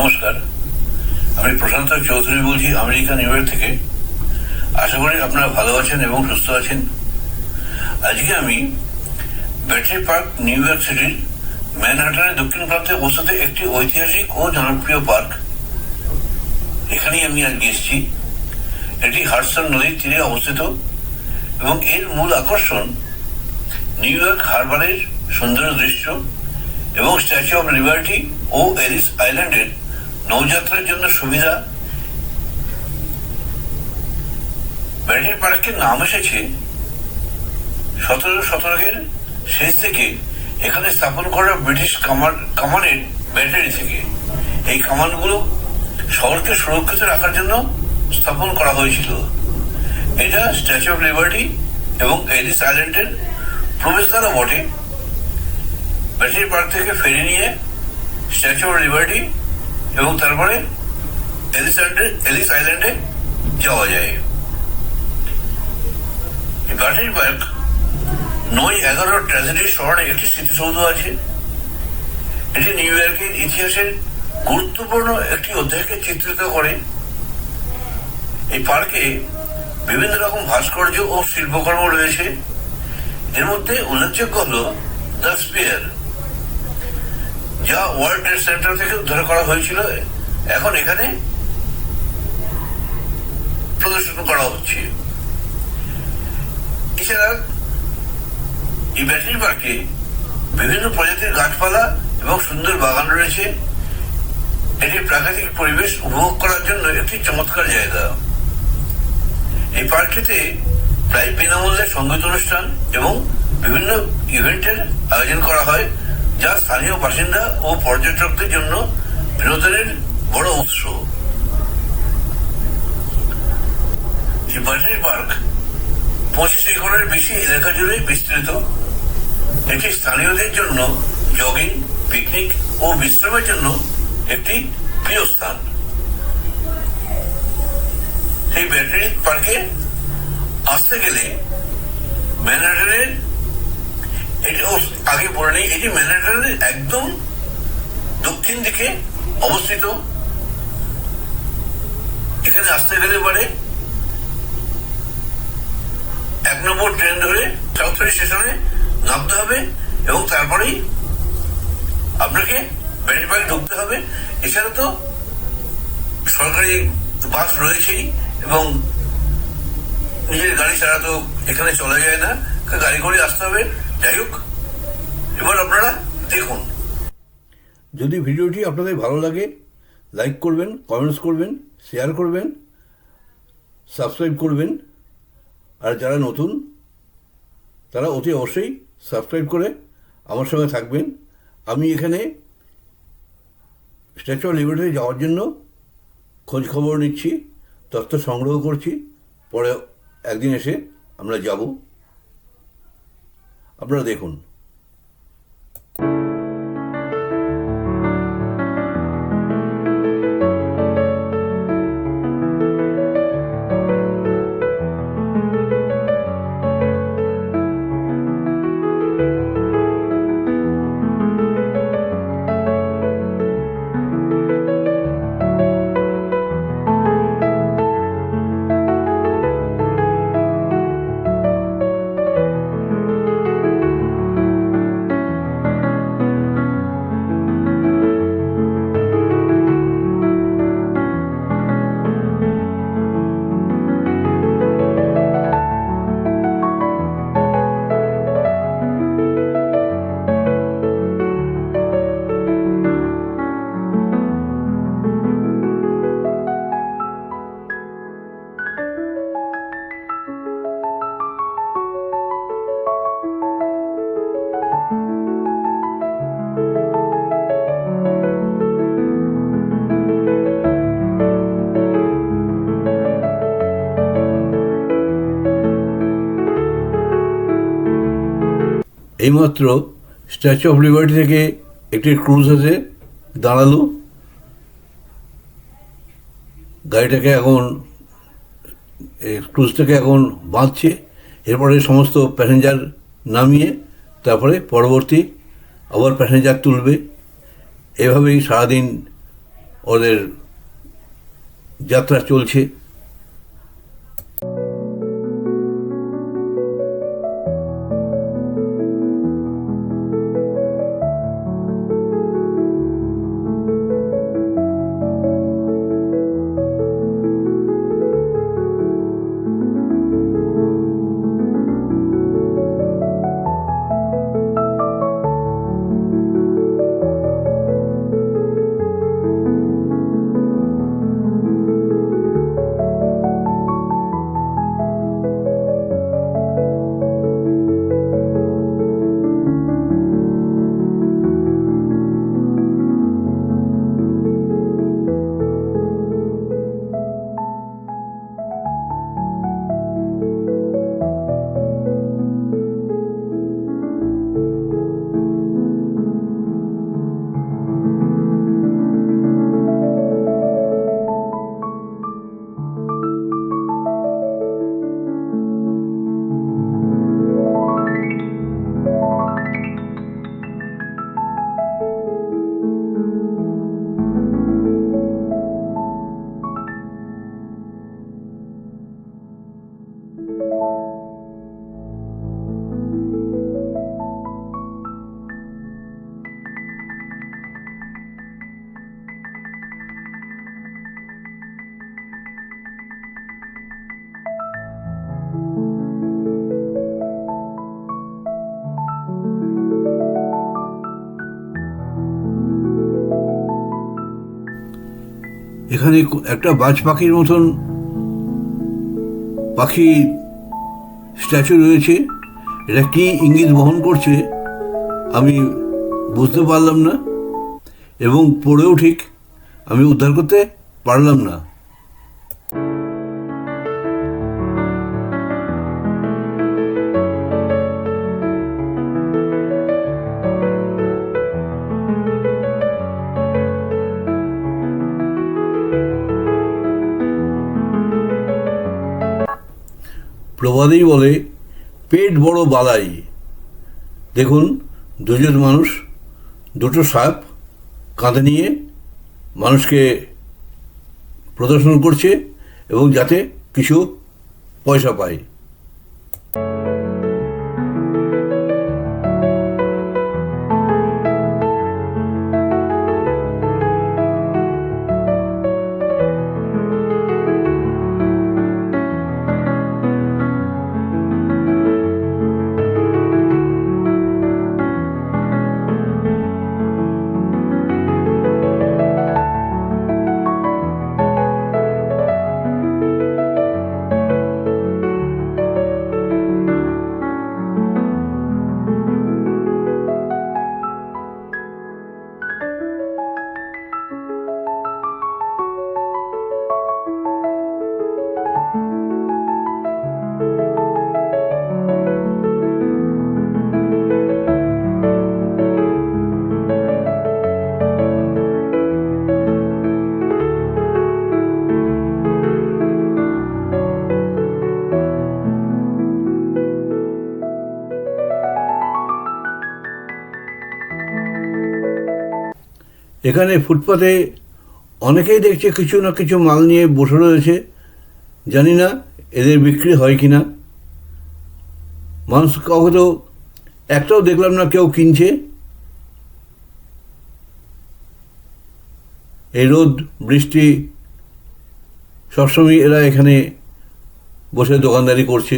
নমস্কার। আমি প্রশান্ত চৌধুরী বলছি আমেরিকা, নিউ ইয়র্ক থেকে। আশা করি আপনারা ভালো আছেন এবং সুস্থ আছেন। আজকে আমি ব্যাটারি পার্ক, নিউ ইয়র্ক সিটির ম্যানহাটনের দক্ষিণ প্রান্তে অবস্থিত একটি ঐতিহাসিক ও জনপ্রিয় পার্ক। এখানেই আমি আজকে এসেছি। এটি হাডসন নদীর তীরে অবস্থিত এবং এর মূল আকর্ষণ নিউ ইয়র্ক হারবারের সুন্দর দৃশ্য এবং স্ট্যাচু অফ লিবার্টি ও এলিস আইল্যান্ডের নৌযাত্রার জন্য সুবিধা? ব্যাটারি পার্কের নাম এসেছে। সতেরো শতকের শেষ থেকে এখানে স্থাপন করা ব্রিটিশ কামান কামানের ব্যাটারি থেকে। এই কামানগুলো শহরকে সুরক্ষিত রাখার জন্য স্থাপন করা হয়েছিল। এটা স্ট্যাচু অফ লিবার্টি এবং এলিস আইল্যান্ডের প্রবেশদ্বারা বটে। ব্যাটারি পার্ক থেকে ফেরি নিয়ে স্ট্যাচু অফ লিবার্টি এবং তারপরে এলিস এলিস আইল্যান্ডে যাওয়া যায়। ব্যাটারি পার্ক নয় এগারো ট্র্যাজেডি শহরে একটি স্মৃতিসৌধ আছে। এটি নিউ ইয়র্কের ইতিহাসের গুরুত্বপূর্ণ একটি অধ্যায়কে চিত্রিত করে। এই পার্কে বিভিন্ন রকম ভাস্কর্য ও শিল্পকর্ম রয়েছে। এর মধ্যে উল্লেখযোগ্য হল দ্য স্পিয়ার যা ওয়ার্ল্ড ট্রেড সেন্টার থেকে উদ্ধার করা হয়েছিল। এখন এখানে প্রদর্শন করা হচ্ছে। এছাড়া এই ব্যাটারি পার্কে বিভিন্ন প্রজাতির গাছপালা এবং সুন্দর বাগান রয়েছে। এটি প্রাকৃতিক পরিবেশ উপভোগ করার জন্য একটি চমৎকার জায়গা। এই পার্কটিতে প্রায় বিনামূল্যে সংগীত অনুষ্ঠান এবং বিভিন্ন ইভেন্টের আয়োজন করা হয়। যা স্থানীয় বাসিন্দা ও পর্যটকদের জন্য বিনোদনের বড় উৎস। পার্ক পঁচিশ একরের বেশি এলাকা জুড়ে বিস্তৃত, এটি স্থানীয়দের জন্য জগিং পিকনিক ও বিশ্রামের জন্য একটি প্রিয় স্থান। এই ব্যাটারি পার্কে আসতে গেলে ম্যানহাটনের এটি ও আগে বলে নেই, এটি ম্যানহাটনের একদম দক্ষিণ দিকে অবস্থিত। এখানে আসতে গেলে পরে এক নম্বর ট্রেন ধরে সাউথওয়েস্ট স্টেশনে নামতে হবে এবং তারপরেই আপনাকে পার্কে ঢুকতে হবে। এছাড়া তো সরকারি বাস রয়েছেই এবং নিজের গাড়ি ছাড়া তো এখানে চলা যায় না। গাড়ি করে আসতে হবে। যাই হোক এবার আপনারা দেখুন। যদি ভিডিওটি আপনাদের ভালো লাগে, লাইক করবেন কমেন্টস করবেন শেয়ার করবেন সাবস্ক্রাইব করবেন। আর যারা নতুন, তারা অতি অবশ্যই সাবস্ক্রাইব করে আমার সঙ্গে থাকবেন। আমি এখানে স্ট্যাচু অফ লিবার্টিতে যাওয়ার জন্য খোঁজ খবর নিচ্ছি, তথ্য সংগ্রহ করছি, পরে একদিন এসে আমরা যাব। আপনারা দেখুন। এইমাত্র স্ট্যাচু অফ লিবার্টি থেকে একটি ক্রুজ এসে দাঁড়াল। গাড়িটাকে এখন ক্রুজটাকে এখন বাঁধছে, এরপরে সমস্ত প্যাসেঞ্জার নামিয়ে তারপরে পরবর্তী আবার প্যাসেঞ্জার তুলবে। এভাবেই সারাদিন ওদের যাত্রা চলছে। এখানে একটা বাজ পাখির মতন পাখি স্ট্যাচু রয়েছে। এটা কি ইঙ্গিত বহন করছে আমি বুঝতে পারলাম না এবং পড়েও ঠিক আমি উদ্ধার করতে পারলাম না। প্রবাদেই বলে, পেট বড় বালাই। দেখুন, দুজন মানুষ দুটো সাপ কাঁধে নিয়ে মানুষকে প্রদর্শন করছে এবং যাতে কিছু পয়সা পায়। এখানে ফুটপাতে অনেকেই দেখছে কিছু না কিছু মাল নিয়ে বসে রয়েছে। জানি না এদের বিক্রি হয় কি না মানুষ কাউকে তো একটাও দেখলাম না কেউ কিনছে। এই রোদ, বৃষ্টি, সবসময় এরা এখানে বসে দোকানদারি করছে।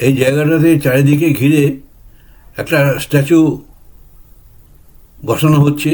এই জায়গাটাতে চারিদিকে ঘিরে একটা স্ট্যাচু বসানো হচ্ছে।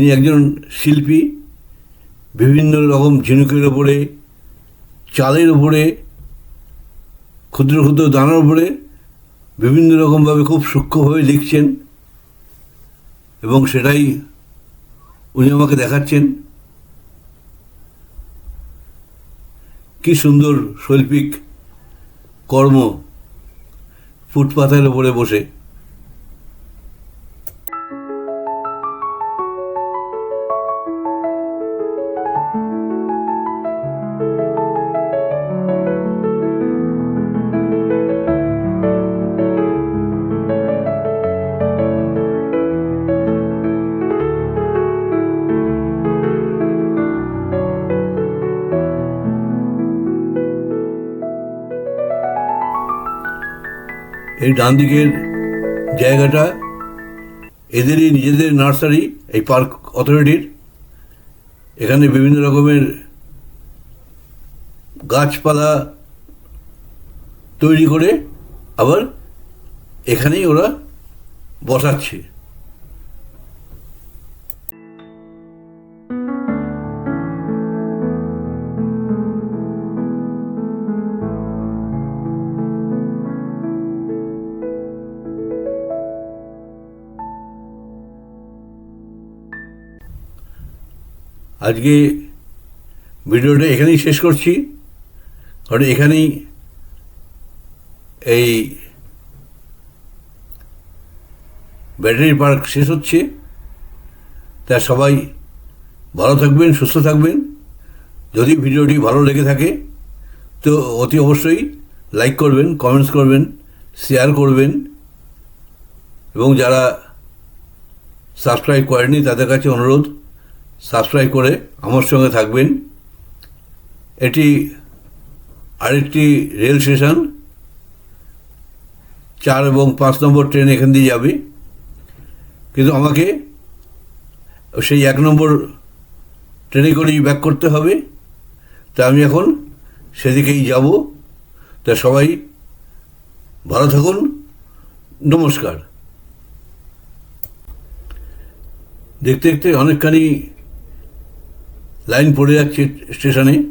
ইনি একজন শিল্পী, বিভিন্ন রকম ঝিনুকের ওপরে, চালের উপরে ক্ষুদ্র ক্ষুদ্র দানার উপরে বিভিন্ন রকমভাবে খুব সূক্ষ্মভাবে লিখছেন এবং সেটাই উনি আমাকে দেখাচ্ছেন। কি সুন্দর শৈল্পিক কর্ম ফুটপাথের উপরে বসে। এই ডান দিকের জায়গাটা এদেরই নিজেদের নার্সারি, এই পার্ক অথরিটির। এখানে বিভিন্ন রকমের গাছপালা তৈরি করে আবার এখানেই ওরা বসাচ্ছে। আজকে ভিডিওটা এখানেই শেষ করছি। কারণ এখানেই এই ব্যাটারি পার্ক শেষ হচ্ছে। তা সবাই ভালো থাকবেন, সুস্থ থাকবেন। যদি ভিডিওটি ভালো লেগে থাকে, তো অতি অবশ্যই লাইক করবেন, কমেন্টস করবেন, শেয়ার করবেন। এবং যারা সাবস্ক্রাইব করেনি তাদের কাছে অনুরোধ সাবস্ক্রাইব করে আমার সঙ্গে থাকবেন। এটি আরেকটি রেল স্টেশন। চার এবং পাঁচ নম্বর ট্রেন এখান দিয়ে যাবে। কিন্তু আমাকে সেই এক নম্বর ট্রেনে করেই ব্যাক করতে হবে। তা আমি এখন সেদিকেই যাব। তা সবাই ভালো থাকুন। নমস্কার। দেখতে দেখতে অনেকখানি লাইন পড়ে যাচ্ছে স্টেশনে।